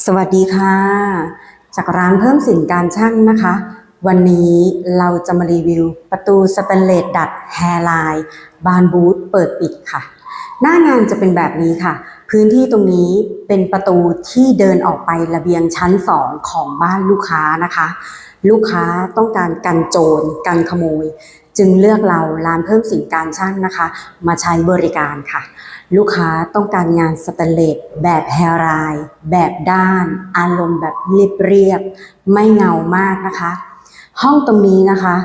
สวัสดีค่ะ จากร้านเพิ่มสินการช่างนะคะ วันนี้เราจะมารีวิวประตูสแตนเลสดัดแฮร์ไลน์บานบูธเปิดปิดค่ะ หน้างานจะเป็นแบบนี้ค่ะ พื้นที่ตรงนี้เป็นประตูที่เดินออกไประเบียงชั้น 2 ของบ้านลูกค้านะคะ ลูกค้าต้องการกันโจรกันขโมย จึงเลือกเราร้านเพิ่มสินการช่างนะคะ มาใช้บริการค่ะ ลูกค้าต้องการงานสแตนเลสแบบแฮร์ไลน์แบบด้าน อารมณ์แบบเรียบเรียบไม่เงามากนะคะ ห้องตรงนี้นะคะ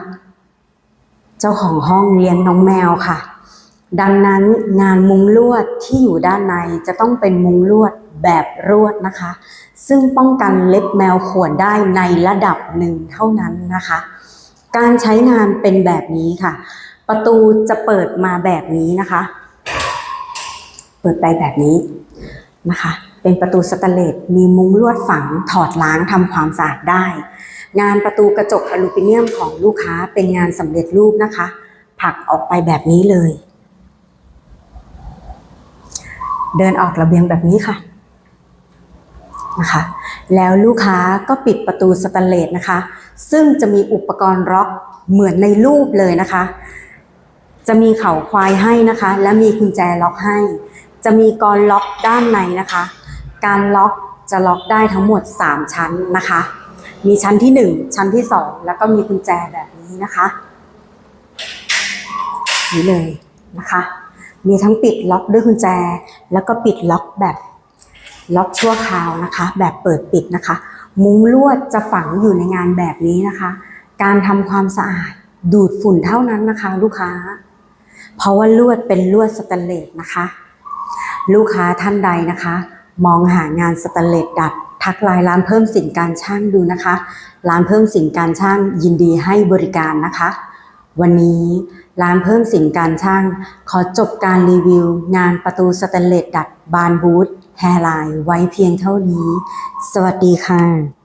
เจ้าของห้องเลี้ยงน้องแมวค่ะ ดังนั้นงานมุงลวดที่อยู่ด้านในจะต้องเป็นมุงลวดแบบรวดนะคะ ซึ่งป้องกันเล็บแมวข่วนได้ในระดับหนึ่งเท่านั้นนะคะ การใช้งานเป็นแบบนี้ค่ะ ประตูจะเปิดมาแบบนี้นะคะ เปิดไปแบบนี้นะคะ เป็นประตูสแตนเลสมีมุ้งลวดฝังถอดล้างทำความสะอาดได้ งานประตูกระจกอลูมิเนียมของลูกค้าเป็นงานสำเร็จรูปนะคะผลักออกไปแบบนี้เลย เดินออกระเบียงแบบนี้ค่ะนะคะแล้วลูกค้าก็ปิดประตูสแตนเลสนะคะ ซึ่งจะมีอุปกรณ์ล็อกเหมือนในรูปเลยนะคะ จะมีเข่าควายให้นะคะ และมีกุญแจล็อกให้ จะมีกรล็อกด้านในนะคะ การล็อกจะล็อกได้ทั้งหมด 3 ชั้นนะคะ มีชั้นที่ 1 ชั้นที่ 2 แล้วก็มีกุญแจแบบนี้นะคะ นี่เลยนะคะ มีทั้งปิดล็อกด้วยกุญแจ แล้วก็ปิดล็อกแบบล็อกชั่วคราวนะคะ แบบเปิดปิดนะคะ มุ้งลวดจะฝังอยู่ในงานแบบนี้นะคะ การทำความสะอาดดูดฝุ่นเท่านั้นนะคะ ลูกค้า เพราะว่าลวดเป็นลวดสแตนเลสนะคะ ลูกค้าท่านใดนะคะ มองหางานสแตนเลสดัด ทักไลน์ร้านเพิ่มสินการช่างดูนะคะ ร้านเพิ่มสินการช่างยินดีให้บริการนะคะ วันนี้ร้านเพิ่มสินการช่าง ขอจบการรีวิว งานประตูสแตนเลสดัดบานบูธแฮร์ไลน์ไว้เพียงเท่านี้ สวัสดีค่ะ